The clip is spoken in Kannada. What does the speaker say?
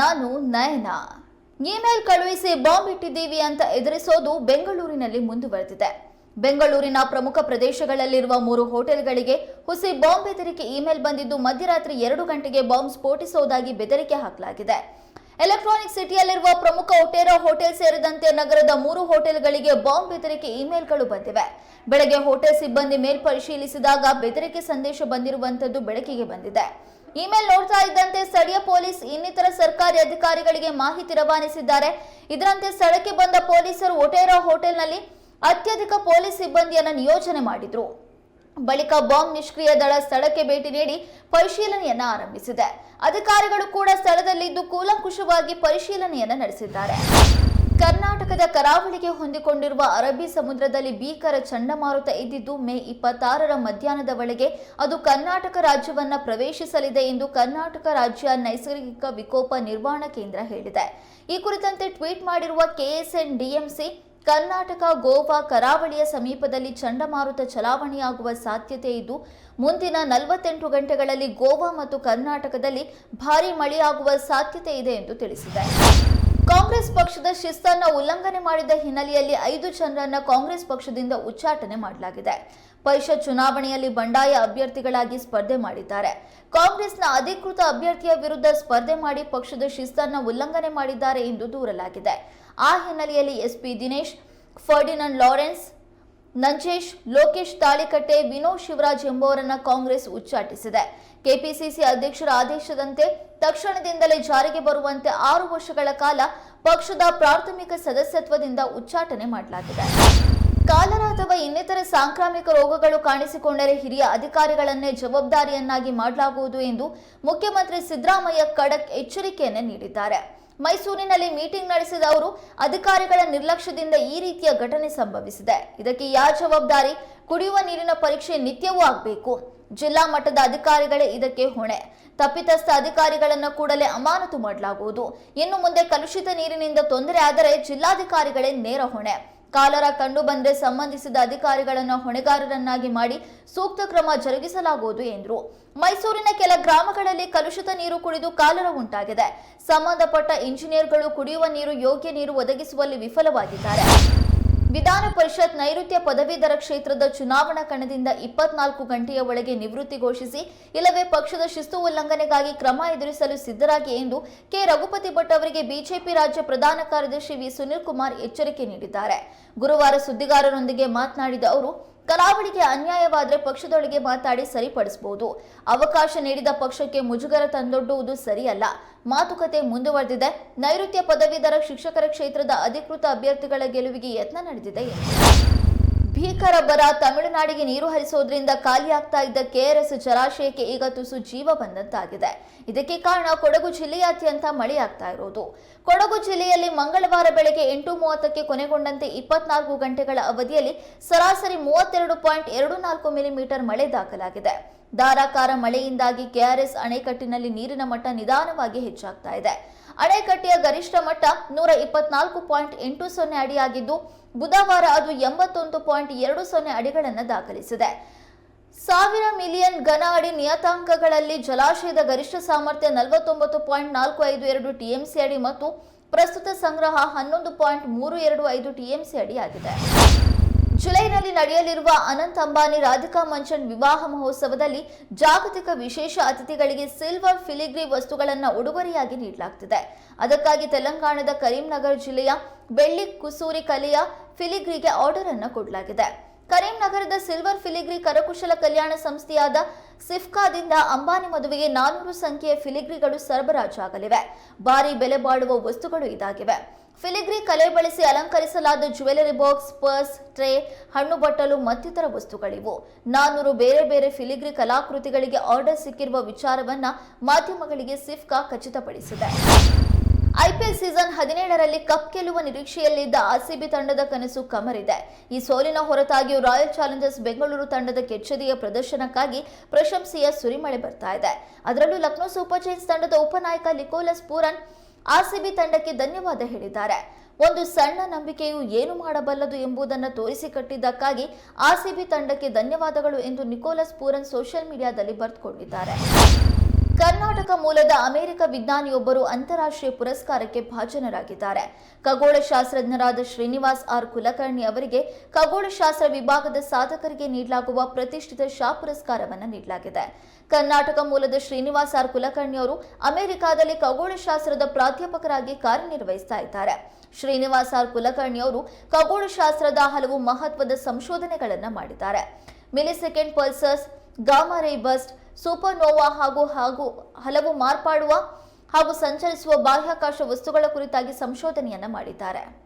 ನಾನು ನಯನ. ಇಮೇಲ್ ಕಳುಹಿಸಿ ಬಾಂಬ್ ಇಟ್ಟಿದ್ದೀವಿ ಅಂತ ಎದುರಿಸೋದು ಬೆಂಗಳೂರಿನಲ್ಲಿ ಮುಂದುವರೆದಿದೆ. ಬೆಂಗಳೂರಿನ ಪ್ರಮುಖ ಪ್ರದೇಶಗಳಲ್ಲಿರುವ ಮೂರು ಹೋಟೆಲ್ಗಳಿಗೆ ಹುಸಿ ಬಾಂಬ್ ಬೆದರಿಕೆ ಇಮೇಲ್ ಬಂದಿದ್ದು ಮಧ್ಯರಾತ್ರಿ ಎರಡು ಗಂಟೆಗೆ ಬಾಂಬ್ ಸ್ಫೋಟಿಸುವುದಾಗಿ ಬೆದರಿಕೆ ಹಾಕಲಾಗಿದೆ. ಎಲೆಕ್ಟ್ರಾನಿಕ್ ಸಿಟಿಯಲ್ಲಿರುವ ಪ್ರಮುಖ ಒಟೇರಾ ಹೋಟೆಲ್ ಸೇರಿದಂತೆ ನಗರದ ಮೂರು ಹೋಟೆಲ್ಗಳಿಗೆ ಬಾಂಬ್ ಬೆದರಿಕೆ ಇಮೇಲ್ಗಳು ಬಂದಿವೆ. ಬೆಳಗ್ಗೆ ಹೋಟೆಲ್ ಸಿಬ್ಬಂದಿ ಮೇಲ್ಪರಿಶೀಲಿಸಿದಾಗ ಬೆದರಿಕೆ ಸಂದೇಶ ಬಂದಿರುವಂತದ್ದು ಬೆಳಕಿಗೆ ಬಂದಿದೆ. ಇಮೇಲ್ ನೋಡ್ತಾ ಇದ್ದಂತೆ ಸ್ಥಳೀಯ ಪೊಲೀಸ್ ಇನ್ನಿತರ ಸರ್ಕಾರಿ ಅಧಿಕಾರಿಗಳಿಗೆ ಮಾಹಿತಿ ರವಾನಿಸಿದ್ದಾರೆ. ಇದರಂತೆ ಸ್ಥಳಕ್ಕೆ ಬಂದ ಪೊಲೀಸರು ಒಟೇರಾ ಹೋಟೆಲ್ನಲ್ಲಿ ಅತ್ಯಧಿಕ ಪೊಲೀಸ್ ಸಿಬ್ಬಂದಿಯನ್ನು ನಿಯೋಜನೆ ಮಾಡಿದ್ರು. ಬಳಿಕ ಬಾಂಬ್ ನಿಷ್ಕ್ರಿಯ ದಳ ಸ್ಥಳಕ್ಕೆ ಭೇಟಿ ನೀಡಿ ಪರಿಶೀಲನೆಯನ್ನ ಆರಂಭಿಸಿದೆ. ಅಧಿಕಾರಿಗಳು ಕೂಡ ಸ್ಥಳದಲ್ಲಿದ್ದು ಕೂಲಂಕುಷವಾಗಿ ಪರಿಶೀಲನೆಯನ್ನ ನಡೆಸಿದ್ದಾರೆ. ಕರ್ನಾಟಕದ ಕರಾವಳಿಗೆ ಹೊಂದಿಕೊಂಡಿರುವ ಅರಬ್ಬಿ ಸಮುದ್ರದಲ್ಲಿ ಭೀಕರ ಚಂಡಮಾರುತ ಇದ್ದಿದ್ದು ಮೇ ಇಪ್ಪತ್ತಾರರ ಮಧ್ಯಾಹ್ನದ ಒಳಗೆ ಅದು ಕರ್ನಾಟಕ ರಾಜ್ಯವನ್ನ ಪ್ರವೇಶಿಸಲಿದೆ ಎಂದು ಕರ್ನಾಟಕ ರಾಜ್ಯ ನೈಸರ್ಗಿಕ ವಿಕೋಪ ನಿರ್ವಹಣಾ ಕೇಂದ್ರ ಹೇಳಿದೆ. ಈ ಕುರಿತಂತೆ ಟ್ವೀಟ್ ಮಾಡಿರುವ ಕೆಎಸ್ಎನ್ ಡಿಎಂಸಿ, ಕರ್ನಾಟಕ ಗೋವಾ ಕರಾವಳಿಯ ಸಮೀಪದಲ್ಲಿ ಚಂಡಮಾರುತ ಚಲಾವಣೆಯಾಗುವ ಸಾಧ್ಯತೆ ಇದ್ದು, ಮುಂದಿನ ನಲವತ್ತೆಂಟು ಗಂಟೆಗಳಲ್ಲಿ ಗೋವಾ ಮತ್ತು ಕರ್ನಾಟಕದಲ್ಲಿ ಭಾರೀ ಮಳೆಯಾಗುವ ಸಾಧ್ಯತೆ ಇದೆ ಎಂದು ತಿಳಿಸಿದೆ. ಕಾಂಗ್ರೆಸ್ ಪಕ್ಷದ ಶಿಸ್ತನ್ನು ಉಲ್ಲಂಘನೆ ಮಾಡಿದ ಹಿನ್ನೆಲೆಯಲ್ಲಿ ಐದು ಜನರನ್ನ ಕಾಂಗ್ರೆಸ್ ಪಕ್ಷದಿಂದ ಉಚ್ಚಾಟನೆ ಮಾಡಲಾಗಿದೆ. ಪರಿಷತ್ ಚುನಾವಣೆಯಲ್ಲಿ ಬಂಡಾಯ ಅಭ್ಯರ್ಥಿಗಳಾಗಿ ಸ್ಪರ್ಧೆ ಮಾಡಿದ್ದಾರೆ. ಕಾಂಗ್ರೆಸ್ನ ಅಧಿಕೃತ ಅಭ್ಯರ್ಥಿಯ ವಿರುದ್ಧ ಸ್ಪರ್ಧೆ ಮಾಡಿ ಪಕ್ಷದ ಶಿಸ್ತನ್ನ ಉಲ್ಲಂಘನೆ ಮಾಡಿದ್ದಾರೆ ಎಂದು ದೂರಲಾಗಿದೆ. ಆ ಹಿನ್ನೆಲೆಯಲ್ಲಿ SP Dinesh, Ferdinand Lawrence Nanjesh, Lokesh Talikatte, Vinod Shivaraj ಎಂಬುವರನ್ನ Congress ಉಚ್ಚಾಟಿಸಿದೆ. ಕೆಪಿಸಿಸಿ ಅಧ್ಯಕ್ಷರ ಆದೇಶದಂತೆ ತಕ್ಷಣದಿಂದಲೇ ಜಾರಿಗೆ ಬರುವಂತೆ ಆರು ವರ್ಷಗಳ ಕಾಲ ಪಕ್ಷದ ಪ್ರಾಥಮಿಕ ಸದಸ್ಯತ್ವದಿಂದ ಉಚ್ಚಾಟನೆ ಮಾಡಲಾಗಿದೆ. ಕಾಲರ ಅಥವಾ ಇನ್ನಿತರ ಸಾಂಕ್ರಾಮಿಕ ರೋಗಗಳು ಕಾಣಿಸಿಕೊಂಡರೆ ಹಿರಿಯ ಅಧಿಕಾರಿಗಳನ್ನೇ ಜವಾಬ್ದಾರಿಯನ್ನಾಗಿ ಮಾಡಲಾಗುವುದು ಎಂದು ಮುಖ್ಯಮಂತ್ರಿ ಸಿದ್ದರಾಮಯ್ಯ ಖಡಕ್ ಎಚ್ಚರಿಕೆಯನ್ನು ನೀಡಿದ್ದಾರೆ. ಮೈಸೂರಿನಲ್ಲಿ ಮೀಟಿಂಗ್ ನಡೆಸಿದ ಅವರು ಅಧಿಕಾರಿಗಳ ನಿರ್ಲಕ್ಷ್ಯದಿಂದ ಈ ರೀತಿಯ ಘಟನೆ ಸಂಭವಿಸಿದೆ. ಇದಕ್ಕೆ ಯಾರ ಜವಾಬ್ದಾರಿ? ಕುಡಿಯುವ ನೀರಿನ ಪರೀಕ್ಷೆ ನಿತ್ಯವೂ ಆಗಬೇಕು. ಜಿಲ್ಲಾ ಮಟ್ಟದ ಅಧಿಕಾರಿಗಳೇ ಇದಕ್ಕೆ ಹೊಣೆ. ತಪ್ಪಿತಸ್ಥ ಅಧಿಕಾರಿಗಳನ್ನು ಕೂಡಲೇ ಅಮಾನತು ಮಾಡಲಾಗುವುದು. ಇನ್ನು ಮುಂದೆ ಕಲುಷಿತ ನೀರಿನಿಂದ ತೊಂದರೆ ಆದರೆ ಜಿಲ್ಲಾಧಿಕಾರಿಗಳೇ ನೇರ ಹೊಣೆ. ಕಾಲರ ಕಂಡು ಬಂದರೆ ಸಂಬಂಧಿಸಿದ ಅಧಿಕಾರಿಗಳನ್ನು ಹೊಣೆಗಾರರನ್ನಾಗಿ ಮಾಡಿ ಸೂಕ್ತ ಕ್ರಮ ಜರುಗಿಸಲಾಗುವುದು ಎಂದರು. ಮೈಸೂರಿನ ಕೆಲ ಗ್ರಾಮಗಳಲ್ಲಿ ಕಲುಷಿತ ನೀರು ಕುಡಿದು ಕಾಲರ ಉಂಟಾಗಿದೆ. ಸಂಬಂಧಪಟ್ಟ ಇಂಜಿನಿಯರ್ಗಳು ಕುಡಿಯುವ ನೀರು, ಯೋಗ್ಯ ನೀರು ಒದಗಿಸುವಲ್ಲಿ ವಿಫಲವಾಗಿದ್ದಾರೆ. ವಿಧಾನ ಪರಿಷತ್ ನೈಋತ್ಯ ಪದವೀಧರ ಕ್ಷೇತ್ರದ ಚುನಾವಣಾ ಕಣದಿಂದ ಇಪ್ಪತ್ನಾಲ್ಕು ಗಂಟೆಯ ಒಳಗೆ ನಿವೃತ್ತಿ ಘೋಷಿಸಿ, ಇಲ್ಲವೇ ಪಕ್ಷದ ಶಿಸ್ತು ಉಲ್ಲಂಘನೆಗಾಗಿ ಕ್ರಮ ಎದುರಿಸಲು ಸಿದ್ಧರಾಗಿ ಎಂದು ಕೆ. ರಘುಪತಿ ಭಟ್ ಅವರಿಗೆ ಬಿಜೆಪಿ ರಾಜ್ಯ ಪ್ರಧಾನ ಕಾರ್ಯದರ್ಶಿ ವಿ. ಸುನಿಲ್ ಕುಮಾರ್ ಎಚ್ಚರಿಕೆ ನೀಡಿದ್ದಾರೆ. ಗುರುವಾರ ಸುದ್ದಿಗಾರರೊಂದಿಗೆ ಮಾತನಾಡಿದ ಅವರು ಕರಾವಳಿಗೆ ಅನ್ಯಾಯವಾದರೆ ಪಕ್ಷದೊಳಗೆ ಮಾತಾಡಿ ಸರಿಪಡಿಸಬಹುದು ಅವಕಾಶ ನೀಡಿದ ಪಕ್ಷಕ್ಕೆ ಮುಜುಗರ ತಂದೊಡ್ಡುವುದು ಸರಿಯಲ್ಲ. ಮಾತುಕತೆ ಮುಂದುವರೆದಿದೆ. ನೈಋತ್ಯ ಪದವೀಧರ ಶಿಕ್ಷಕರ ಕ್ಷೇತ್ರದ ಅಧಿಕೃತ ಅಭ್ಯರ್ಥಿಗಳ ಗೆಲುವಿಗೆ ಯತ್ನ ನಡೆದಿದೆ. ಭೀಕರ ಬರ ತಮಿಳುನಾಡಿಗೆ ನೀರು ಹರಿಸೋದ್ರಿಂದ ಖಾಲಿಯಾಗ್ತಾ ಇದ್ದ ಕೆಆರ್ಎಸ್ ಜಲಾಶಯಕ್ಕೆ ಈಗ ತುಸು ಜೀವ ಬಂದಂತಾಗಿದೆ. ಇದಕ್ಕೆ ಕಾರಣ ಕೊಡಗು ಜಿಲ್ಲೆಯಾದ್ಯಂತ ಮಳೆಯಾಗ್ತಾ ಇರೋದು. ಕೊಡಗು ಜಿಲ್ಲೆಯಲ್ಲಿ ಮಂಗಳವಾರ ಬೆಳಗ್ಗೆ ಎಂಟು ಮೂವತ್ತಕ್ಕೆ ಕೊನೆಗೊಂಡಂತೆ ಇಪ್ಪತ್ನಾಲ್ಕು ಗಂಟೆಗಳ ಅವಧಿಯಲ್ಲಿ ಸರಾಸರಿ ಮೂವತ್ತೆರಡು ಪಾಯಿಂಟ್ ಎರಡು ನಾಲ್ಕು ಮಿಲಿಮೀಟರ್ ಮಳೆ ದಾಖಲಾಗಿದೆ. ಧಾರಾಕಾರ ಮಳೆಯಿಂದಾಗಿ ಕೆಆರ್ಎಸ್ ಅಣೆಕಟ್ಟಿನಲ್ಲಿ ನೀರಿನ ಮಟ್ಟ ನಿಧಾನವಾಗಿ ಹೆಚ್ಚಾಗ್ತಾ ಇದೆ. ಅಣೆಕಟ್ಟೆಯ ಗರಿಷ್ಠ ಮಟ್ಟ ನೂರ ಇಪ್ಪತ್ನಾಲ್ಕು ಪಾಯಿಂಟ್ ಎಂಟು ಸೊನ್ನೆ ಅಡಿಯಾಗಿದ್ದು, ಬುಧವಾರ ಅದು ಎಂಬತ್ತೊಂದು ಪಾಯಿಂಟ್ ಎರಡು ಸೊನ್ನೆ ಅಡಿಗಳನ್ನು ದಾಖಲಿಸಿದೆ. ಸಾವಿರ ಮಿಲಿಯನ್ ಘನ ಅಡಿ ನಿಯತಾಂಕಗಳಲ್ಲಿ ಜಲಾಶಯದ ಗರಿಷ್ಠ ಸಾಮರ್ಥ್ಯ ನಲವತ್ತೊಂಬತ್ತು ಪಾಯಿಂಟ್ ನಾಲ್ಕು ಐದು ಎರಡು ಟಿಎಂಸಿ ಅಡಿ ಮತ್ತು ಪ್ರಸ್ತುತ ಸಂಗ್ರಹ ಹನ್ನೊಂದು ಪಾಯಿಂಟ್ ಮೂರು ಎರಡು ಐದು ಟಿಎಂಸಿ ಅಡಿ ಆಗಿದೆ ಜುಲೈನಲ್ಲಿ ನಡೆಯಲಿರುವ ಅನಂತ್ ಅಂಬಾನಿ, ರಾಧಿಕಾ ಮಂಚನ್ ವಿವಾಹ ಮಹೋತ್ಸವದಲ್ಲಿ ಜಾಗತಿಕ ವಿಶೇಷ ಅತಿಥಿಗಳಿಗೆ ಸಿಲ್ವರ್ ಫಿಲಿಗ್ರಿ ವಸ್ತುಗಳನ್ನು ಉಡುಗೊರೆಯಾಗಿ ನೀಡಲಾಗ್ತಿದೆ. ಅದಕ್ಕಾಗಿ ತೆಲಂಗಾಣದ ಕರೀಂನಗರ್ ಜಿಲ್ಲೆಯ ಬೆಳ್ಳಿ ಕುಸೂರಿ ಕಲೆಯ ಫಿಲಿಗ್ರಿಗೆ ಆರ್ಡರ್ ಅನ್ನು ಕೊಡಲಾಗಿದೆ. ಕರೀಂನಗರದ ಸಿಲ್ವರ್ ಫಿಲಿಗ್ರಿ ಕರಕುಶಲ ಕಲ್ಯಾಣ ಸಂಸ್ಥೆಯಾದ ಸಿಫ್ಕಾದಿಂದ ಅಂಬಾನಿ ಮದುವೆಗೆ ನಾನೂರು ಸಂಖ್ಯೆಯ ಫಿಲಿಗ್ರಿಗಳು ಸರಬರಾಜಾಗಲಿವೆ. ಭಾರಿ ಬೆಲೆ ಬಾಳುವ ವಸ್ತುಗಳು ಇದಾಗಿವೆ. ಫಿಲಿಗ್ರಿ ಕಲೆ ಬಳಸಿ ಅಲಂಕರಿಸಲಾದ ಜ್ಯುವೆಲರಿ ಬಾಕ್ಸ್, ಪರ್ಸ್, ಟ್ರೇ, ಹಣ್ಣು ಬಟ್ಟಲು ಮತ್ತಿತರ ವಸ್ತುಗಳಿವು. ನಾನೂರು ಬೇರೆ ಬೇರೆ ಫಿಲಿಗ್ರಿ ಕಲಾಕೃತಿಗಳಿಗೆ ಆರ್ಡರ್ ಸಿಕ್ಕಿರುವ ವಿಚಾರವನ್ನ ಮಾಧ್ಯಮಗಳಿಗೆ ಸಿಫ್ಕಾ ಖಚಿತಪಡಿಸಿದೆ. ಐಪಿಎಲ್ ಸೀಸನ್ ಹದಿನೇಳರಲ್ಲಿ ಕಪ್ ಗೆಲ್ಲುವ ನಿರೀಕ್ಷೆಯಲ್ಲಿದ್ದ ಆರ್ಸಿಬಿ ತಂಡದ ಕನಸು ಕಮರಿದೆ. ಈ ಸೋಲಿನ ಹೊರತಾಗಿಯೂ ರಾಯಲ್ ಚಾಲೆಂಜರ್ಸ್ ಬೆಂಗಳೂರು ತಂಡದ ಕೆಚ್ಚೆದೆಯ ಪ್ರದರ್ಶನಕ್ಕಾಗಿ ಪ್ರಶಂಸೆಯ ಸುರಿಮಳೆ ಬರ್ತಾ ಇದೆ. ಅದರಲ್ಲೂ ಲಕ್ನೋ ಸೂಪರ್ ಜೈನ್ಸ್ ತಂಡದ ಉಪನಾಯಕ ಲಿಕೋಲಸ್ ಪೂರನ್ ಆರ್ಸಿಬಿ ತಂಡಕ್ಕೆ ಧನ್ಯವಾದ ಹೇಳಿದ್ದಾರೆ. ಒಂದು ಸಣ್ಣ ನಂಬಿಕೆಯು ಏನು ಮಾಡಬಲ್ಲದು ಎಂಬುದನ್ನು ತೋರಿಸಿಕೊಟ್ಟಿದ್ದಕ್ಕಾಗಿ ಆರ್ಸಿಬಿ ತಂಡಕ್ಕೆ ಧನ್ಯವಾದಗಳು ಎಂದು ನಿಕೋಲಸ್ ಪೂರನ್ ಸೋಷಿಯಲ್ ಮೀಡಿಯಾದಲ್ಲಿ ಬರೆದುಕೊಂಡಿದ್ದಾರೆ. ಕರ್ನಾಟಕ ಮೂಲದ ಅಮೆರಿಕ ವಿಜ್ಞಾನಿಯೊಬ್ಬರು ಅಂತಾರಾಷ್ಟ್ರೀಯ ಪುರಸ್ಕಾರಕ್ಕೆ ಭಾಜನರಾಗಿದ್ದಾರೆ. ಖಗೋಳಶಾಸ್ತ್ರಜ್ಞರಾದ ಶ್ರೀನಿವಾಸ್ ಆರ್. ಕುಲಕರ್ಣಿ ಅವರಿಗೆ ಖಗೋಳಶಾಸ್ತ್ರ ವಿಭಾಗದ ಸಾಧಕರಿಗೆ ನೀಡಲಾಗುವ ಪ್ರತಿಷ್ಠಿತ ಶಾ ಪುರಸ್ಕಾರವನ್ನು ನೀಡಲಾಗಿದೆ. ಕರ್ನಾಟಕ ಮೂಲದ ಶ್ರೀನಿವಾಸ್ ಆರ್. ಕುಲಕರ್ಣಿ ಅವರು ಅಮೆರಿಕಾದಲ್ಲಿ ಖಗೋಳಶಾಸ್ತ್ರದ ಪ್ರಾಧ್ಯಾಪಕರಾಗಿ ಕಾರ್ಯನಿರ್ವಹಿಸ್ತಾ ಇದ್ದಾರೆ. ಶ್ರೀನಿವಾಸ್ ಆರ್. ಕುಲಕರ್ಣಿ ಅವರು ಖಗೋಳಶಾಸ್ತ್ರದ ಹಲವು ಮಹತ್ವದ ಸಂಶೋಧನೆಗಳನ್ನು ಮಾಡಿದ್ದಾರೆ. Millisecond pulsars, gamma ray burst supernova ಹಾಗೂ ಹಾಗೂ ಹಲವು ಮಾರ್ಪಾಡುವ ಹಾಗೂ ಸಂಚರಿಸುವ ಬಾಹ್ಯಾಕಾಶ ವಸ್ತುಗಳ ಕುರಿತಾಗಿ ಸಂಶೋಧನೆಯನ್ನ ಮಾಡಿದ್ದಾರೆ.